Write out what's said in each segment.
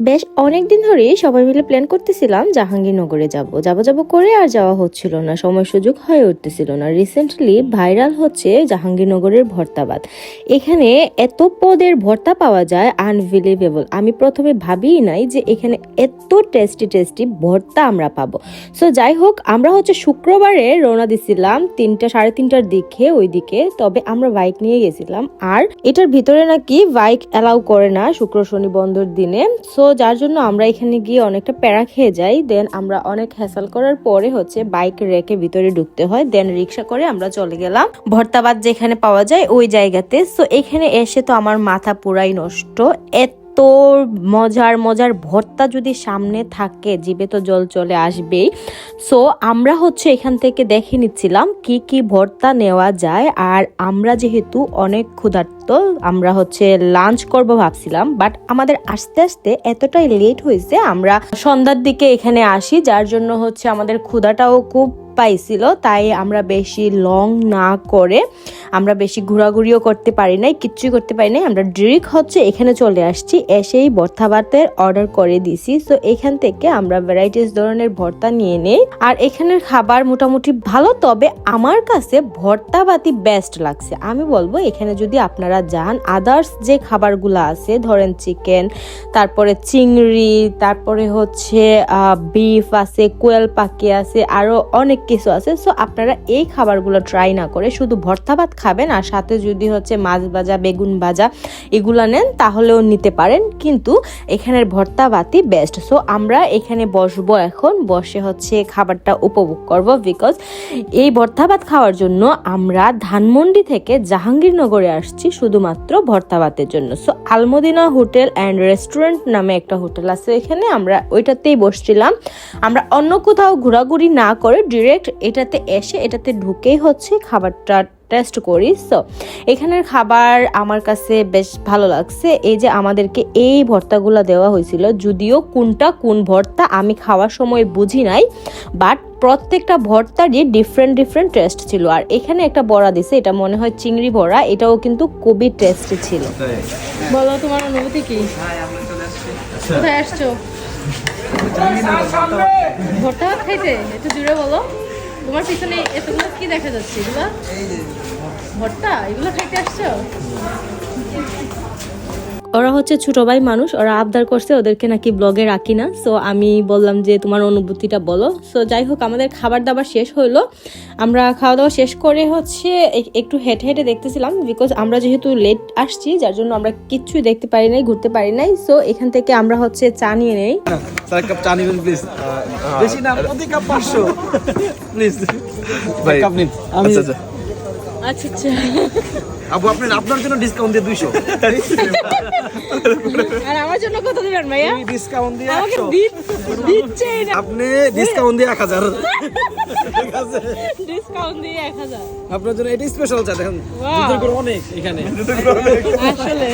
বেশ অনেক দিন ধরেই সবাই মিলে প্ল্যান করতেছিলাম জাহাঙ্গীরনগরে যাব। যাব যাব করে আর যাওয়া হচ্ছিল না, সময় সুযোগ হয়ে উঠতেছিল না। রিসেন্টলি ভাইরাল হচ্ছে জাহাঙ্গীরনগরের ভর্তাবাদ। এখানে এত পদের ভর্তা পাওয়া যায় আনবিলিভেবল আমি প্রথমে ভাবিই নাই যে এখানে এত টেস্টি টেস্টি ভর্তা আমরা পাবো। সো যাই হোক, আমরা হচ্ছে শুক্রবারে রওনা দিছিলাম তিনটা, সাড়ে তিনটার দিকে ওইদিকে, তবে আমরা বাইক নিয়ে গেছিলাম। আর এটার ভিতরে নাকি বাইক অ্যালাউ করে না শুক্র, শনি, বন্ধর দিনে। সো যার জন্য আমরা এখানে গিয়ে অনেকটা প্যারা খেয়ে যাই দেন আমরা অনেক হ্যাসাল করার পরে হচ্ছে বাইক রেখে ভিতরে ঢুকতে হয় দেন রিক্সা করে আমরা চলে গেলাম। ভর্তাবাদ যেখানে পাওয়া যায় ওই জায়গাতে। সো এখানে এসে তো আমার মাথা পুরাই নষ্ট। এত মজার মজার ভর্তা যদি সামনে থাকে, জিভে তো জল চলে আসবেই। সো আমরা হচ্ছে এখান থেকে দেখে নিচ্ছিলাম কি কি ভর্তা নেওয়া যায়, আর আমরা যেহেতু অনেক ক্ষুধার্ত, আমরা হচ্ছে লাঞ্চ করব ভাবছিলাম বাট আমাদের আস্তে আস্তে এতটাই লেট হয়েছে, আমরা সন্ধ্যার দিকে এখানে আসি, যার জন্য হচ্ছে আমাদের ক্ষুধাটাও খুব পাইছিল, তাই আমরা বেশি লং না করে আমরা বেশি ঘোরাঘুরিও করতে পারি নাই, কিচ্ছুই করতে পারি নাই। আমরা ডিরেক্ট হচ্ছে এখানে চলে আসছি, এসেই ভর্তা ভাতের অর্ডার করে দিছি। সো এখান থেকে আমরা ভ্যারাইটিস ধরনের ভর্তা নিয়ে নেই। আর এখানের খাবার মোটামুটি ভালো, তবে আমার কাছে ভর্তা বাতি বেস্ট লাগছে। আমি বলব, এখানে যদি আপনারা যান আদার্স যে খাবারগুলো আছে, ধরেন চিকেন তারপরে চিংড়ি, তারপরে হচ্ছে বিফ আছে, কোয়েল পাখি আছে, আরও অনেক কিছু আছে। সো আপনারা এই খাবারগুলো ট্রাই না করে শুধু ভর্তা ভাত খাবেন আর সাথে যদি হচ্ছে মাছ ভাজা, বেগুন ভাজা এগুলো নেন তাহলেও নিতে পারেন। কিন্তু এখানের ভর্তা ভাতই বেস্ট সো আমরা এখানে বসবো এখন, বসে হচ্ছে খাবারটা উপভোগ করব বিকজ এই ভর্তা ভাত খাওয়ার জন্য আমরা ধানমন্ডি থেকে জাহাঙ্গীরনগরে আসছি শুধুমাত্র ভর্তা ভাতের জন্য। So Almadina hotel and restaurant নামে একটা হোটেল আছে এখানে, আমরা ওইটাতেই বসছিলাম। আমরা অন্য কোথাও ঘোরাঘুরি না করে ডিরেক্ট এটাতে এসে এটাতে ঢুকেই হচ্ছে খাবারটা টেস্ট করি। সো এখানের খাবার আমার কাছে বেশ ভালো লাগছে। এই যে আমাদেরকে এই ভর্তাগুলো দেওয়া হয়েছিল যদিও কোনটা কোন ভর্তা আমি খাওয়ার সময় বুঝি নাই বাট প্রত্যেকটা ভর্তারই ডিফারেন্ট ডিফারেন্ট টেস্ট ছিল। আর এখানে একটা বড়া দিছে এটা মনে হয় চিংড়ি বড়া এটাও কিন্তু খুবই টেস্টি ছিল। বলো তোমার অনুভূতি কি? কোথায় আসছো? ভর্তা খাইতে একটু জুড়ে বলো। তোমার পিছনে এতগুলো কি দেখা যাচ্ছে? এগুলো? ভর্তা? এগুলো খাইতে আসছো? ওরা হচ্ছে ছোট ভাই মানুষ ওরা আবদার করছে ওদেরকে নাকি ব্লগে রাখি না। সো আমি বললাম যে তোমার অনুভূতিটা বলো। সো যাই হোক আমাদের খাবার দাবার শেষ হইল। আমরা খাওয়া দাওয়া শেষ করে হচ্ছে একটু হেঁটে হেঁটে দেখতেছিলাম বিকজ আমরা যেহেতু লেট আসছি যার জন্য আমরা কিচ্ছুই দেখতে পারি নাই ঘুরতে পারি নাই। সো এখান থেকে আমরা হচ্ছে চা নিয়ে নেই। স্যার কাপ চা নেবেন প্লিজ বেশি না প্রতি কাপ পাঁচশো। প্লিজ ভাই কাপ নিন। আচ্ছা আচ্ছা। আচ্ছা আচ্ছা। আপু আপনি আপনার জন্য ডিসকাউন্ট দিয়ে দুইশো। আর আমার জন্য কত দিবেন ভাইয়া? ডিসকাউন্ট দিয়ে আমাকে একশো। দিন- দিচ্ছেই না। আপনি ডিসকাউন্ট দিয়ে এক হাজার। ঠিক আছে। ডিসকাউন্ট দিয়ে এক হাজার। আপনার জন্য এটি স্পেশাল চা দেখেন। দুধের অনেক এখানে। আসলে।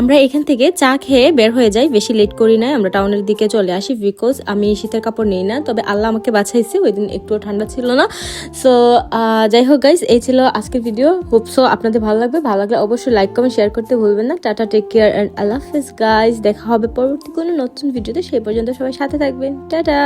আমরা এখান থেকে চা খেয়ে বের হয়ে যাই বেশি লেট করি না আমরা টাউনের দিকে চলে আসি বিকজ আমি শীতের কাপড় নেই না তবে আল্লাহ আমাকে বাঁচাইছে ওই দিন একটুও ঠান্ডা ছিল না। সো যাই হোক গাইস এই ছিল আজকের ভিডিও হোপ সো আপনাদের ভালো লাগবে। ভালো লাগলে অবশ্যই লাইক কমেন্ট শেয়ার করতে ভুলবেন না। টাটা টেক কেয়ার অ্যান্ড আল্লাহ হাফিজ গাইস দেখা হবে পরবর্তী কোনো নতুন ভিডিওতে সেই পর্যন্ত সবাই সাথে থাকবেন। টাটা